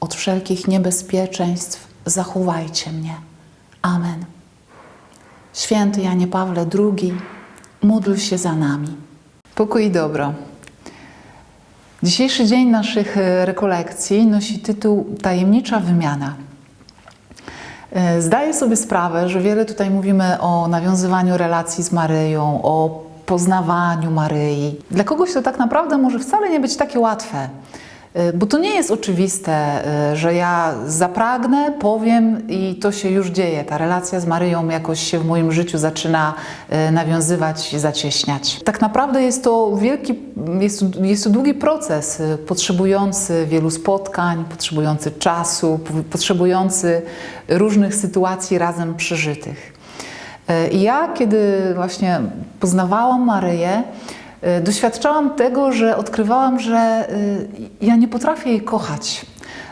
od wszelkich niebezpieczeństw zachowajcie mnie. Amen. Święty Janie Pawle II, módl się za nami. Pokój i dobro. Dzisiejszy dzień naszych e, rekolekcji nosi tytuł Tajemnicza wymiana. E, Zdaję sobie sprawę, że wiele tutaj mówimy o nawiązywaniu relacji z Maryją, o poznawaniu Maryi. Dla kogoś to tak naprawdę może wcale nie być takie łatwe, bo to nie jest oczywiste, e, że ja zapragnę, powiem i to się już dzieje. Ta relacja z Maryją jakoś się w moim życiu zaczyna e, nawiązywać, zacieśniać. Tak naprawdę jest to wielki, jest, jest to długi proces, potrzebujący wielu spotkań, potrzebujący czasu, potrzebujący różnych sytuacji razem przeżytych. I ja, kiedy właśnie poznawałam Maryję, doświadczałam tego, że odkrywałam, że e, ja nie potrafię jej kochać,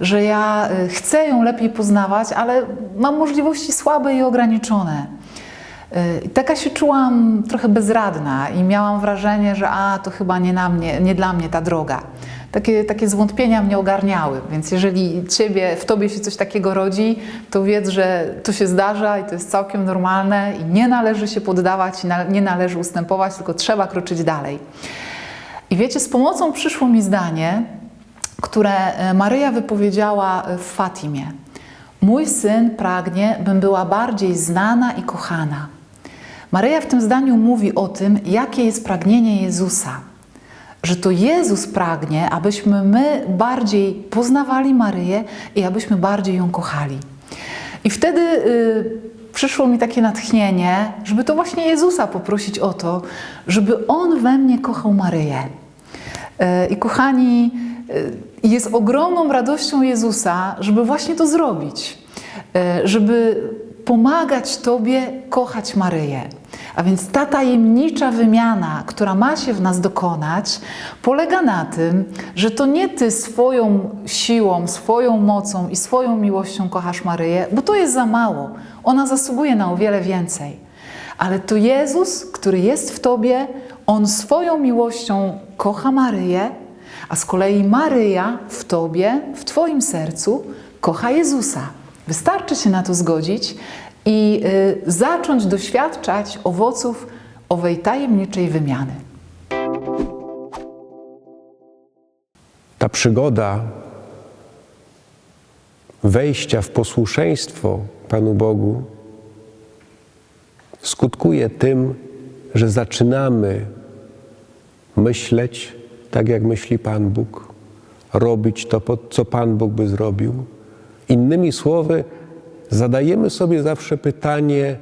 że ja e, chcę ją lepiej poznawać, ale mam możliwości słabe i ograniczone. E, taka się czułam trochę bezradna i miałam wrażenie, że a, to chyba nie, na mnie, nie dla mnie ta droga. Takie, takie zwątpienia mnie ogarniały, więc jeżeli ciebie, w tobie się coś takiego rodzi, to wiedz, że to się zdarza i to jest całkiem normalne i nie należy się poddawać nie należy ustępować, tylko trzeba kroczyć dalej. I wiecie, z pomocą przyszło mi zdanie, które e, Maryja wypowiedziała w Fatimie. Mój syn pragnie, bym była bardziej znana i kochana. Maryja w tym zdaniu mówi o tym, jakie jest pragnienie Jezusa. Że to Jezus pragnie, abyśmy my bardziej poznawali Maryję i abyśmy bardziej ją kochali. I wtedy y, przyszło mi takie natchnienie, żeby to właśnie Jezusa poprosić o to, żeby On we mnie kochał Maryję. E, I kochani, e, jest ogromną radością Jezusa, żeby właśnie to zrobić, E, żeby pomagać Tobie kochać Maryję. A więc ta tajemnicza wymiana, która ma się w nas dokonać, polega na tym, że to nie Ty swoją siłą, swoją mocą i swoją miłością kochasz Maryję, bo to jest za mało. Ona zasługuje na o wiele więcej. Ale to Jezus, który jest w Tobie, On swoją miłością kocha Maryję, a z kolei Maryja w Tobie, w Twoim sercu kocha Jezusa. Wystarczy się na to zgodzić i y, zacząć doświadczać owoców owej tajemniczej wymiany. Ta przygoda wejścia w posłuszeństwo Panu Bogu skutkuje tym, że zaczynamy myśleć tak, jak myśli Pan Bóg, robić to, co Pan Bóg by zrobił. Innymi słowy, zadajemy sobie zawsze pytanie,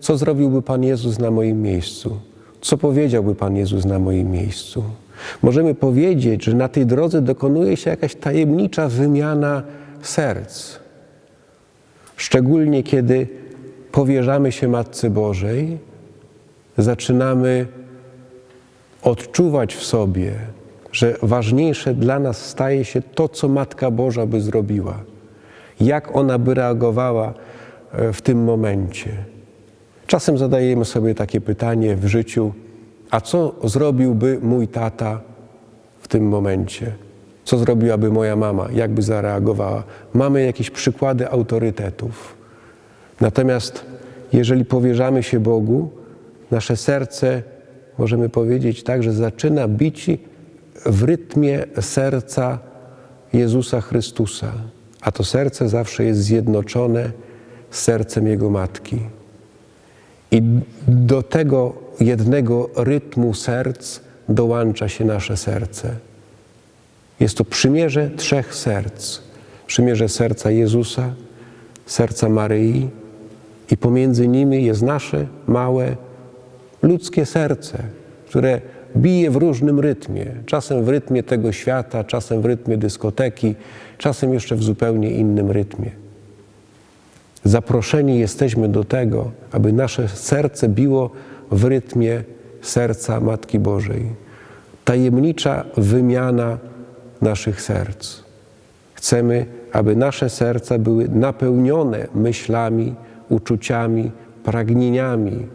co zrobiłby Pan Jezus na moim miejscu? Co powiedziałby Pan Jezus na moim miejscu? Możemy powiedzieć, że na tej drodze dokonuje się jakaś tajemnicza wymiana serc. Szczególnie kiedy powierzamy się Matce Bożej, zaczynamy odczuwać w sobie, że ważniejsze dla nas staje się to, co Matka Boża by zrobiła, jak ona by reagowała e, w tym momencie. Czasem zadajemy sobie takie pytanie w życiu: a co zrobiłby mój tata w tym momencie? Co zrobiłaby moja mama? Jak by zareagowała? Mamy jakieś przykłady autorytetów. Natomiast jeżeli powierzamy się Bogu, nasze serce, możemy powiedzieć tak, że zaczyna bić w rytmie serca Jezusa Chrystusa, a to serce zawsze jest zjednoczone z sercem Jego Matki. I do tego jednego rytmu serc dołącza się nasze serce. Jest to przymierze trzech serc. Przymierze serca Jezusa, serca Maryi i pomiędzy nimi jest nasze małe ludzkie serce, które bije w różnym rytmie. Czasem w rytmie tego świata, czasem w rytmie dyskoteki, czasem jeszcze w zupełnie innym rytmie. Zaproszeni jesteśmy do tego, aby nasze serce biło w rytmie serca Matki Bożej. Tajemnicza wymiana naszych serc. Chcemy, aby nasze serca były napełnione myślami, uczuciami, pragnieniami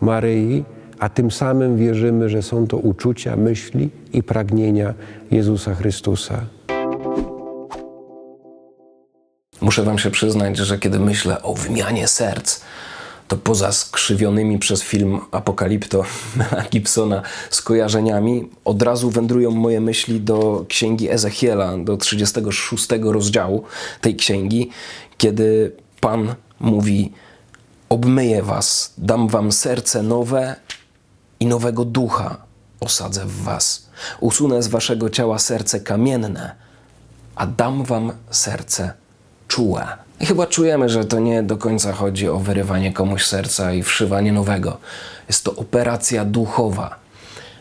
Maryi, a tym samym wierzymy, że są to uczucia, myśli i pragnienia Jezusa Chrystusa. Muszę Wam się przyznać, że kiedy myślę o wymianie serc, to poza skrzywionymi przez film Apokalipto Gibsona skojarzeniami, od razu wędrują moje myśli do księgi Ezechiela, do 36 rozdziału tej księgi, kiedy Pan mówi: Obmyję Was, dam Wam serce nowe i nowego ducha osadzę w Was. Usunę z Waszego ciała serce kamienne, a dam Wam serce czułe. I chyba czujemy, że to nie do końca chodzi o wyrywanie komuś serca i wszywanie nowego. Jest to operacja duchowa.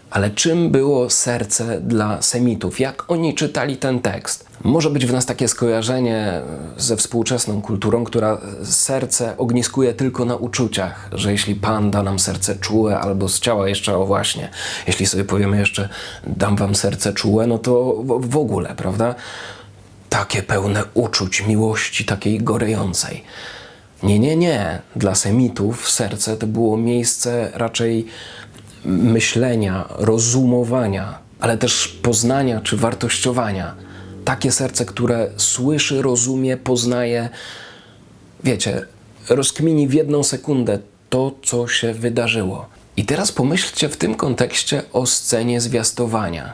Ale czym było serce dla Semitów? Jak oni czytali ten tekst? Może być w nas takie skojarzenie ze współczesną kulturą, która serce ogniskuje tylko na uczuciach, że jeśli Pan da nam serce czułe, albo z ciała jeszcze, o właśnie, jeśli sobie powiemy jeszcze, dam wam serce czułe, no to w- ogóle, prawda? takie pełne uczuć, miłości takiej gorejącej. Nie, nie, nie. Dla Semitów serce to było miejsce raczej myślenia, rozumowania, ale też poznania czy wartościowania. Takie serce, które słyszy, rozumie, poznaje, wiecie, rozkmini w jedną sekundę to, co się wydarzyło. I teraz pomyślcie w tym kontekście o scenie zwiastowania.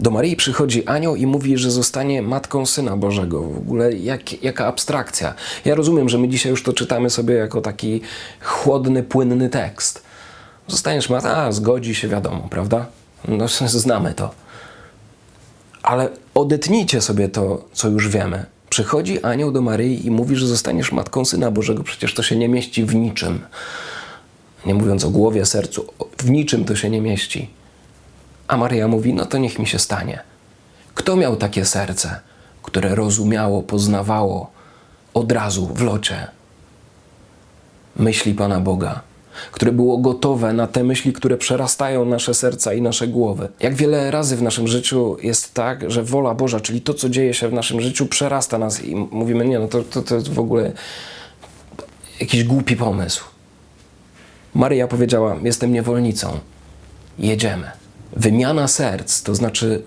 Do Maryi przychodzi anioł i mówi, że zostanie matką Syna Bożego. W ogóle jak, jaka abstrakcja. Ja rozumiem, że my dzisiaj już to czytamy sobie jako taki chłodny, płynny tekst. Zostaniesz matką, a zgodzi się, wiadomo, prawda? No, znamy to. Ale odetnijcie sobie to, co już wiemy. Przychodzi anioł do Maryi i mówi, że zostaniesz matką Syna Bożego. Przecież to się nie mieści w niczym. Nie mówiąc o głowie, sercu, w niczym to się nie mieści. A Maryja mówi: No to niech mi się stanie. Kto miał takie serce, które rozumiało, poznawało od razu w locie myśli Pana Boga, które było gotowe na te myśli, które przerastają nasze serca i nasze głowy? Jak wiele razy w naszym życiu jest tak, że wola Boża, czyli to, co dzieje się w naszym życiu, przerasta nas i mówimy: Nie, no to, to, to jest w ogóle jakiś głupi pomysł. Maryja powiedziała: Jestem niewolnicą. Jedziemy. Wymiana serc to znaczy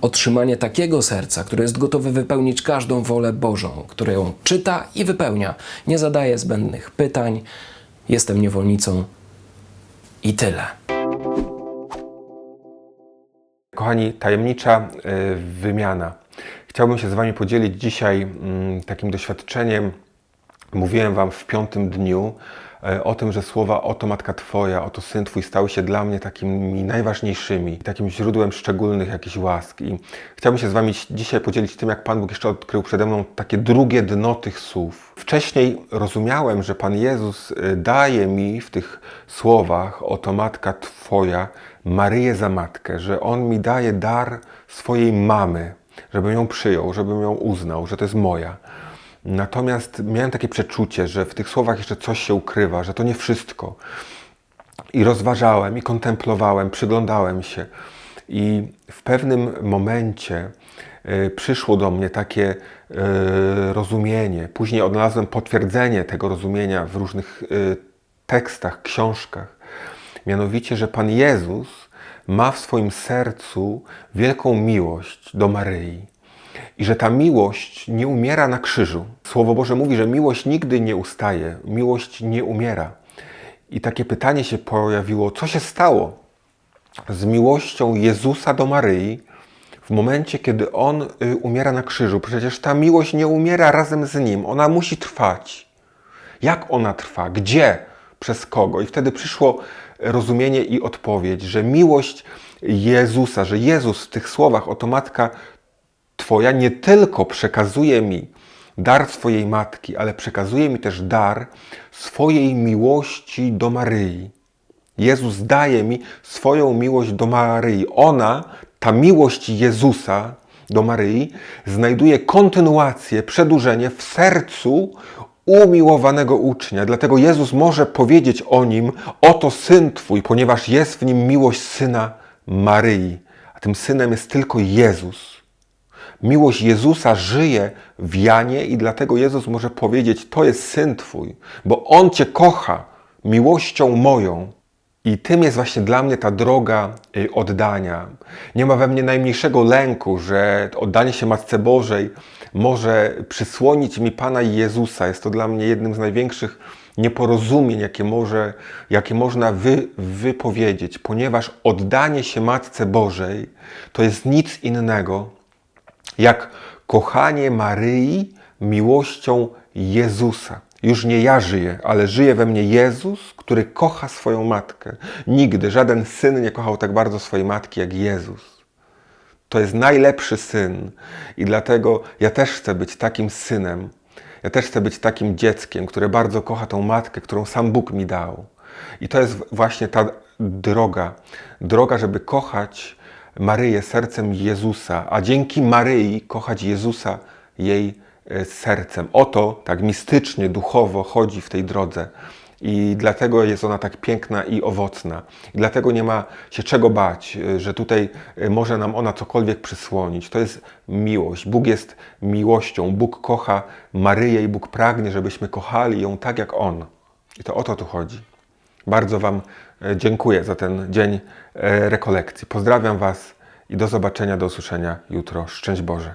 otrzymanie takiego serca, które jest gotowe wypełnić każdą wolę Bożą, które ją czyta i wypełnia. Nie zadaje zbędnych pytań. Jestem niewolnicą i tyle. Kochani, tajemnicza y, wymiana. Chciałbym się z Wami podzielić dzisiaj mm, takim doświadczeniem. Mówiłem Wam w piątym dniu o tym, że słowa oto Matka Twoja, oto Syn Twój stały się dla mnie takimi najważniejszymi, takim źródłem szczególnych jakichś łask. I chciałbym się z Wami dzisiaj podzielić tym, jak Pan Bóg jeszcze odkrył przede mną takie drugie dno tych słów. Wcześniej rozumiałem, że Pan Jezus y, daje mi w tych słowach oto Matka Twoja, Maryję za Matkę, że On mi daje dar swojej mamy, żebym ją przyjął, żebym ją uznał, że to jest moja. Natomiast miałem takie przeczucie, że w tych słowach jeszcze coś się ukrywa, że to nie wszystko. I rozważałem, i kontemplowałem, przyglądałem się. I w pewnym momencie y, przyszło do mnie takie y, rozumienie. Później odnalazłem potwierdzenie tego rozumienia w różnych y, tekstach, książkach. Mianowicie, że Pan Jezus ma w swoim sercu wielką miłość do Maryi i że ta miłość nie umiera na krzyżu. Słowo Boże mówi, że miłość nigdy nie ustaje, miłość nie umiera. I takie pytanie się pojawiło, co się stało z miłością Jezusa do Maryi w momencie, kiedy On y, umiera na krzyżu? Przecież ta miłość nie umiera razem z Nim, ona musi trwać. Jak ona trwa? Gdzie? Przez kogo? I wtedy przyszło rozumienie i odpowiedź, że miłość Jezusa, że Jezus w tych słowach, oto Matka Twoja nie tylko przekazuje mi dar swojej matki, ale przekazuje mi też dar swojej miłości do Maryi. Jezus daje mi swoją miłość do Maryi. Ona, ta miłość Jezusa do Maryi, znajduje kontynuację, przedłużenie w sercu umiłowanego ucznia. Dlatego Jezus może powiedzieć o nim: Oto syn Twój, ponieważ jest w nim miłość syna Maryi. A tym synem jest tylko Jezus. Miłość Jezusa żyje w Janie i dlatego Jezus może powiedzieć: To jest syn Twój, bo On Cię kocha miłością moją. I tym jest właśnie dla mnie ta droga y, oddania. Nie ma we mnie najmniejszego lęku, że oddanie się Matce Bożej może przysłonić mi Pana Jezusa. Jest to dla mnie jednym z największych nieporozumień, jakie, może, jakie można wy, wypowiedzieć, ponieważ oddanie się Matce Bożej to jest nic innego jak kochanie Maryi miłością Jezusa. Już nie ja żyję, ale żyje we mnie Jezus, który kocha swoją matkę. Nigdy żaden syn nie kochał tak bardzo swojej matki jak Jezus. To jest najlepszy syn i dlatego ja też chcę być takim synem. Ja też chcę być takim dzieckiem, które bardzo kocha tą matkę, którą sam Bóg mi dał. I to jest właśnie ta droga. Droga, żeby kochać Maryję sercem Jezusa, a dzięki Maryi kochać Jezusa jej e, sercem. Oto tak mistycznie, duchowo chodzi w tej drodze. I dlatego jest ona tak piękna i owocna. I dlatego nie ma się czego bać, e, że tutaj e, może nam ona cokolwiek przysłonić. To jest miłość. Bóg jest miłością. Bóg kocha Maryję i Bóg pragnie, żebyśmy kochali ją tak jak On. I to o to tu chodzi. Bardzo Wam dziękuję za ten dzień e, rekolekcji. Pozdrawiam Was i do zobaczenia, do usłyszenia jutro. Szczęść Boże.